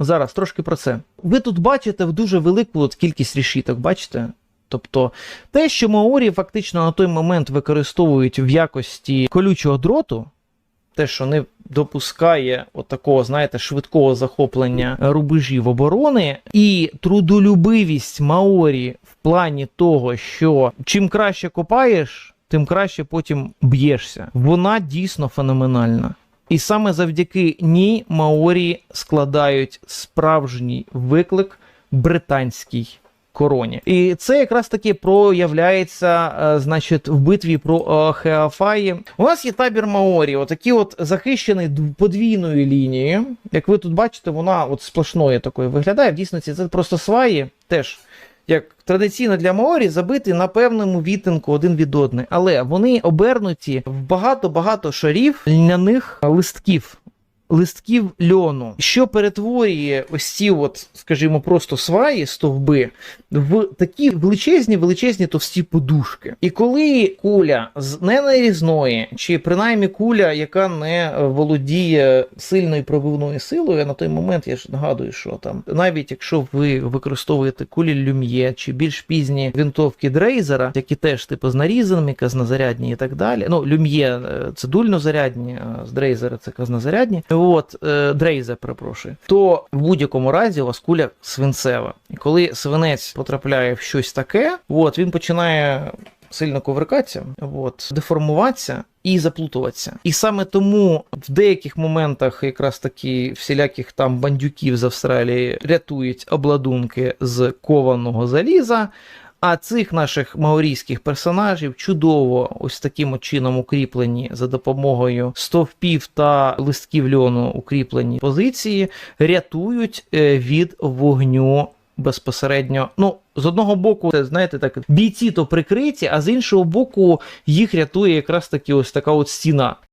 Зараз трошки про це. Ви тут бачите в дуже велику от кількість рішіток, бачите? Тобто те, що маорі фактично на той момент використовують в якості колючого дроту, те, що не допускає такого, знаєте, швидкого захоплення рубежів оборони, і трудолюбивість Маорі в плані того, що чим краще копаєш, тим краще потім б'єшся. Вона дійсно феноменальна. І саме завдяки ній Маорі складають справжній виклик британській короні. І це якраз таки проявляється, е, значить, в битві про е, Хеафаї. У нас є табір Маорі, отакий от захищений подвійною лінією. Як ви тут бачите, вона от сплошною такою виглядає. В дійсності це просто сваї теж. Як традиційно для Маорі забити на певному відтинку один від одного. але вони обернуті в багато-багато шарів льняних листків. Листків льону, що перетворює ось ці, от, скажімо, просто сваї, стовби, в такі величезні, величезні товсті подушки. І коли куля з ненарізної, чи принаймні куля, яка не володіє сильною пробивною силою, на той момент я ж нагадую, що там, навіть якщо ви використовуєте кулі люм'є чи більш пізні винтовки Дрейзера, які теж типу з нарізаними, казнозарядні і так далі. Ну, люм'є е, це дульнозарядні, з Дрейзера це казнозарядні. От, е, Дрейзер, перепрошую, то в будь-якому разі у вас куля свинцева. І коли свинець потрапляє в щось таке, от, він починає сильно ковиркатися, от, деформуватися і заплутуватися. І саме тому в деяких моментах якраз таки всіляких там бандюків з Австралії рятують обладунки з кованого заліза. А цих наших маорійських персонажів чудово ось таким чином укріплені за допомогою стовпів та листків льону укріплені позиції, рятують е, від вогню безпосередньо. Ну, з одного боку, це, знаєте, так бійці то прикриті, а з іншого боку, їх рятує якраз таки ось така от стіна.